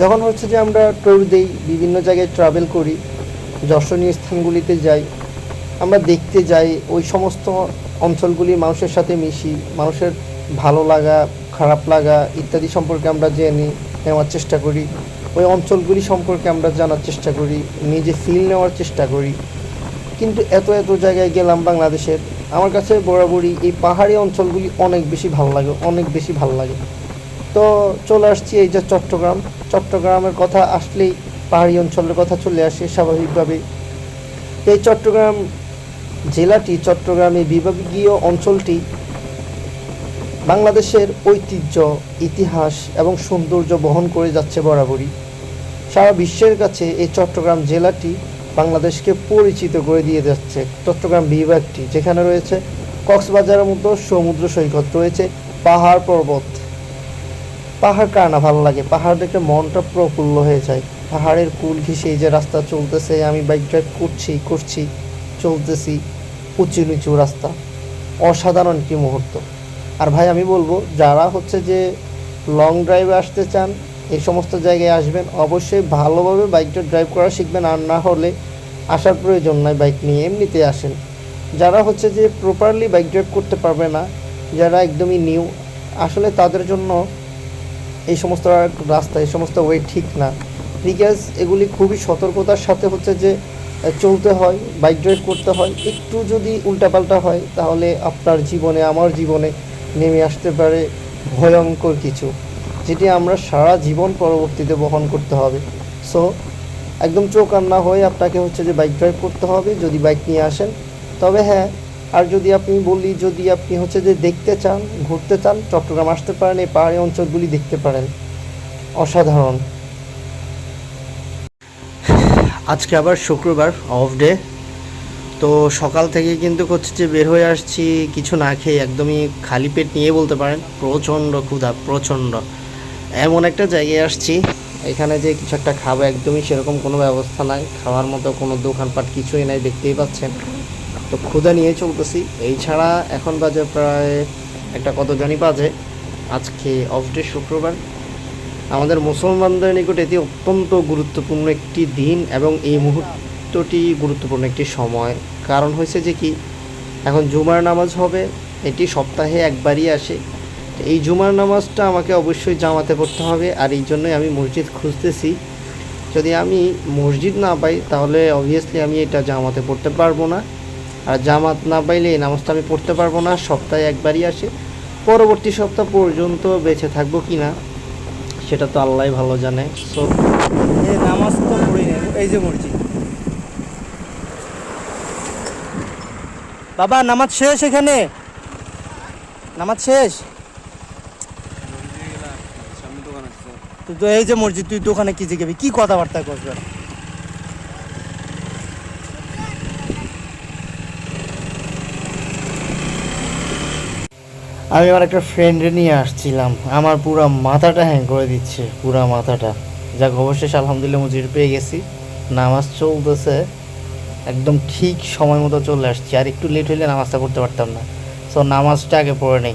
যখন হচ্ছে যে আমরা ট্যুর দিই, বিভিন্ন জায়গায় ট্রাভেল করি, দর্শনীয় স্থানগুলিতে যাই, আমরা দেখতে যাই, ওই সমস্ত অঞ্চলগুলি মানুষের সাথে মিশি, মানুষের ভালো লাগা, খারাপ লাগা ইত্যাদি সম্পর্কে আমরা জেনে নেওয়ার চেষ্টা করি। ওই অঞ্চলগুলি সম্পর্কে আমরা জানার চেষ্টা করি, নিজে ফিল নেওয়ার চেষ্টা করি। কিন্তু এত এত জায়গায় গেলাম বাংলাদেশের, আমার কাছে বরাবরই এই পাহাড়ি অঞ্চলগুলি অনেক বেশি ভালো লাগে, অনেক বেশি ভালো লাগে। তো চলে আসছি এই যে চট্টগ্রাম। চট্টগ্রামের কথা আসলেই পাহাড়ি অঞ্চলের কথা চলে আসে স্বাভাবিকভাবে। এই চট্টগ্রাম জেলাটি, চট্টগ্রামে বিভাগীয় অঞ্চলটি বাংলাদেশের ঐতিহ্য, ইতিহাস এবং সৌন্দর্য বহন করে যাচ্ছে বরাবরই। সারা বিশ্বের কাছে এই চট্টগ্রাম জেলাটি বাংলাদেশকে পরিচিত করে দিয়ে যাচ্ছে। চট্টগ্রাম বিভাগটি যেখানে রয়েছে কক্সবাজারের মতো সমুদ্র সৈকত, রয়েছে পাহাড় পর্বত। পাহাড় কার না ভালো লাগে? পাহাড় দেখলে মনটা প্রফুল্ল হয়ে যায়। পাহাড়ের কুল এই যে রাস্তা চলতেছে, আমি বাইক ড্রাইভ করছি করছি, চলতেছি, উঁচু নিচু রাস্তা। অসাধারণ একটি মুহূর্ত। আর ভাই, আমি বলব, যারা হচ্ছে যে লং ড্রাইভে আসতে চান, এই সমস্ত জায়গায় আসবেন, অবশ্যই ভালোভাবে বাইকটা ড্রাইভ করা শিখবেন। আর না হলে আসার প্রয়োজন নাই বাইক নিয়ে, এমনিতে আসেন। যারা হচ্ছে যে প্রপারলি বাইক ড্রাইভ করতে পারবে না, যারা একদমই নিউ আসলে তাদের জন্য এই সমস্ত রাস্তা, এই সমস্ত ওয়ে ঠিক না। বিকজ এগুলি খুবই সতর্কতার সাথে হচ্ছে যে চলতে হয় বাইক ড্রাইভ করতে হয়। একটু যদি উল্টাপাল্টা হয়, তাহলে আপনার জীবনে, আমার জীবনে নেমে আসতে পারে ভয়ঙ্কর কিছু, যেটি আমরা সারা জীবন পরবর্তীতে বহন করতে হবে। সো একদম চোখ আর না হয়ে আপনাকে হচ্ছে যে বাইক ড্রাইভ করতে হবে। যদি বাইক নিয়ে আসেন, তবে হ্যাঁ আর যদি আপনি বলি, যদি আপনি হচ্ছে যে দেখতে চান, ঘুরতে চান, চট্টগ্রাম আসতে পারেন, এই পাহাড়ি অঞ্চলগুলি দেখতে পারেন। অসাধারণ। আজকে আবার শুক্রবার অফ ডে তো সকাল থেকে কিন্তু হচ্ছে যে বের হয়ে আসছি, কিছু না খেয়ে একদমই খালি পেট নিয়ে বলতে পারেন, প্রচণ্ড ক্ষুধা, প্রচণ্ড। এমন একটা জায়গায় আসছি, এখানে যে কিছু একটা খাব, একদমই সেরকম কোনো ব্যবস্থা নাই, খাওয়ার মতো কোনো দোকানপাট কিছুই নাই, দেখতেই পাচ্ছেন। তো ক্ষুধা নিয়ে চলতেছি। এই ছাড়া এখন বাজে প্রায় একটা কত জানি বাজে। আজকে অফ ডে শুক্রবার। আমাদের মুসলমানদের নিকট এটি অত্যন্ত গুরুত্বপূর্ণ একটি দিন এবং এই মুহূর্তটি গুরুত্বপূর্ণ একটি সময়। কারণ হয়েছে যে কি, এখন জুমার নামাজ হবে, এটি সপ্তাহে একবারই আসে। এই জুমার নামাজটা আমাকে অবশ্যই জামাতে পড়তে হবে আর এই জন্যই আমি মসজিদ খুঁজতেছি। যদি আমি মসজিদ না পাই, তাহলে অবভিয়াসলি আমি এটা জামাতে পড়তে পারব না। আর জামাত না পাইলে এই নামাজটা আমি পড়তে পারব না সপ্তাহে একবারই আসে। পরবর্তী সপ্তাহ পর্যন্ত বেঁচে থাকব কি না সেটা তো আল্লাহ ভালো জানে। সো নামাজ তো পড়ি না এই যে মসজিদ। বাবা নামাজ শেষ এখানে? নামাজ শেষ? তো এই যে মসজিদ তুই দোকানে কি জিজ্ঞাবি কি কথাবার্তা করবে আমি আমার একটা ফ্রেন্ডে নিয়ে আসছিলাম। আমার পুরো মাথাটা হ্যাং করে দিচ্ছে, পুরো মাথাটা। যাক, অবশেষে আলহামদুলিল্লাহ মসজিদ পেয়ে গেছি। নামাজ চলতেছে। একদম ঠিক সময় মতো চলে আসছি। আর একটু লেট হইলে নামাজটা করতে পারতাম না। সো নামাজটা আগে পড়ে নেই।